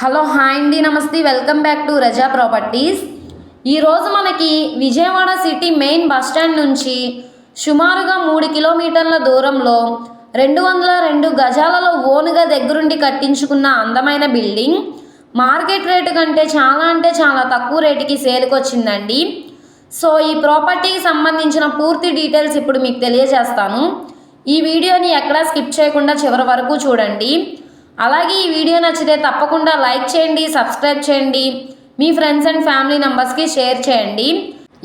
Hello hi అండి నమస్తే. Welcome back to Raza properties. ఈరోజు మనకి Vijayawada city main bus stand నుంచి సుమారుగా మూడు కిలోమీటర్ల దూరంలో రెండు వందల రెండు గజాలలో ఓనుగా దగ్గరుండి కట్టించుకున్న అందమైన బిల్డింగ్. మార్కెట్ రేటు కంటే చాలా అంటే చాలా తక్కువ రేటుకి సేలుకొచ్చిందండి సో ఈ ప్రాపర్టీకి సంబంధించిన పూర్తి డీటెయిల్స్ ఇప్పుడు మీకు తెలియజేస్తాను. ఈ వీడియోని ఎక్కడా స్కిప్ చేయకుండా చివరి వరకు చూడండి. అలాగే ఈ వీడియో నచ్చితే తప్పకుండా లైక్ చేయండి సబ్స్క్రైబ్ చేయండి మీ ఫ్రెండ్స్ అండ్ ఫ్యామిలీ మెంబర్స్కి షేర్ చేయండి.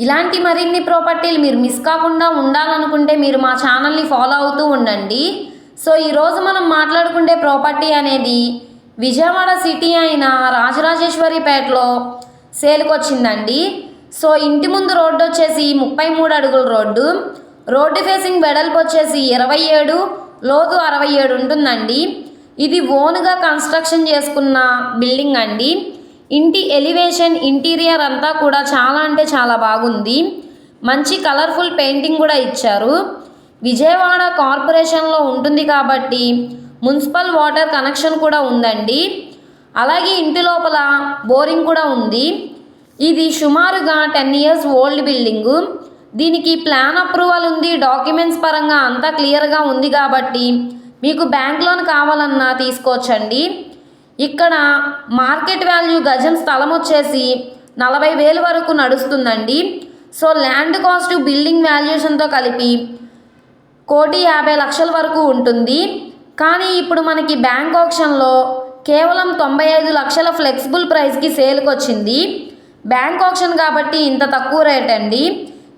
ఇలాంటి మరిన్ని ప్రాపర్టీలు మీరు మిస్ కాకుండా ఉండాలనుకుంటే మీరు మా ఛానల్ని ఫాలో అవుతూ ఉండండి. సో ఈరోజు మనం మాట్లాడుకుంటే ప్రాపర్టీ అనేది విజయవాడ సిటీ అయిన రాజరాజేశ్వరిపేటలో సేల్కి వచ్చిందండి సో ఇంటి ముందు రోడ్డు వచ్చేసి ముప్పై మూడు అడుగుల రోడ్డు. రోడ్డు ఫేసింగ్ వెడల్పు వచ్చేసి ఇరవై ఏడు లోతు అరవై ఏడు ఉంటుందండి. ఇది ఓన్గా కన్స్ట్రక్షన్ చేసుకున్న బిల్డింగ్ అండి. ఇంటి ఎలివేషన్ ఇంటీరియర్ అంతా కూడా చాలా అంటే చాలా బాగుంది. మంచి కలర్ఫుల్ పెయింటింగ్ కూడా ఇచ్చారు. విజయవాడ కార్పొరేషన్లో ఉంటుంది కాబట్టి మున్సిపల్ వాటర్ కనెక్షన్ కూడా ఉందండి. అలాగే ఇంటి లోపల బోరింగ్ కూడా ఉంది. ఇది సుమారుగా టెన్ ఇయర్స్ ఓల్డ్ బిల్డింగు. దీనికి ప్లాన్ అప్రూవల్ ఉంది డాక్యుమెంట్స్ పరంగా అంతా క్లియర్గా ఉంది కాబట్టి మీకు బ్యాంక్ లోన్ కావాలన్నా తీసుకోవచ్చండి. ఇక్కడ మార్కెట్ వాల్యూ గజం స్థలం వచ్చేసి నలభై వేలు వరకు నడుస్తుందండి. సో ల్యాండ్ కాస్ట్ బిల్డింగ్ వాల్యుయేషన్తో కలిపి కోటి యాభై లక్షల వరకు ఉంటుంది. కానీ ఇప్పుడు మనకి బ్యాంక్ ఆప్షన్లో కేవలం తొంభై ఐదు లక్షల ఫ్లెక్సిబుల్ ప్రైస్కి సేల్కి వచ్చింది. బ్యాంక్ ఆప్షన్ కాబట్టి ఇంత తక్కువ రేట్ అండి.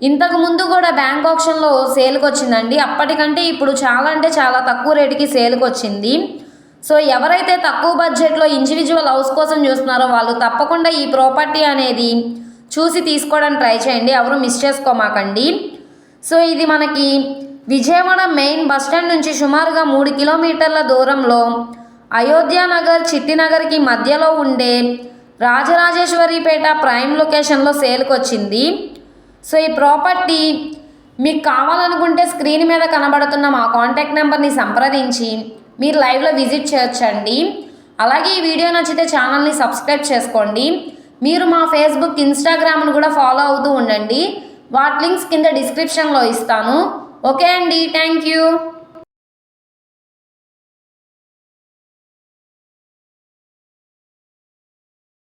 ఇంతకు ముందు కూడా బ్యాంక్ ఆప్షన్లో సేల్కి వచ్చిందండి అప్పటికంటే ఇప్పుడు చాలా అంటే చాలా తక్కువ రేటుకి సేల్కి వచ్చింది సో ఎవరైతే తక్కువ బడ్జెట్లో ఇండివిజువల్ హౌస్ కోసం చూస్తున్నారో వాళ్ళు తప్పకుండా ఈ ప్రాపర్టీ అనేది చూసి తీసుకోవడానికి ట్రై చేయండి. ఎవరు మిస్ చేసుకోమాకండి. సో ఇది మనకి విజయవాడ మెయిన్ బస్ స్టాండ్ నుంచి సుమారుగా మూడు కిలోమీటర్ల దూరంలో అయోధ్యానగర్ చిట్టినగర్కి మధ్యలో ఉండే రాజరాజేశ్వరిపేట ప్రైమ్ లొకేషన్లో సేల్కి వచ్చింది సో ఈ ప్రాపర్టీ మీకు కావాలనుకుంటే స్క్రీన్ మీద కనబడుతున్న మా కాంటాక్ట్ నెంబర్ని సంప్రదించి మీరు లైవ్లో విజిట్ చేయొచ్చండి. అలాగే ఈ వీడియో నచ్చితే ఛానల్ని సబ్స్క్రైబ్ చేసుకోండి. మీరు మా ఫేస్బుక్ ఇన్స్టాగ్రామ్ను కూడా ఫాలో అవుతూ ఉండండి. వాటి లింక్స్ కింద డిస్క్రిప్షన్లో ఇస్తాను. ఓకే అండి. Thank you.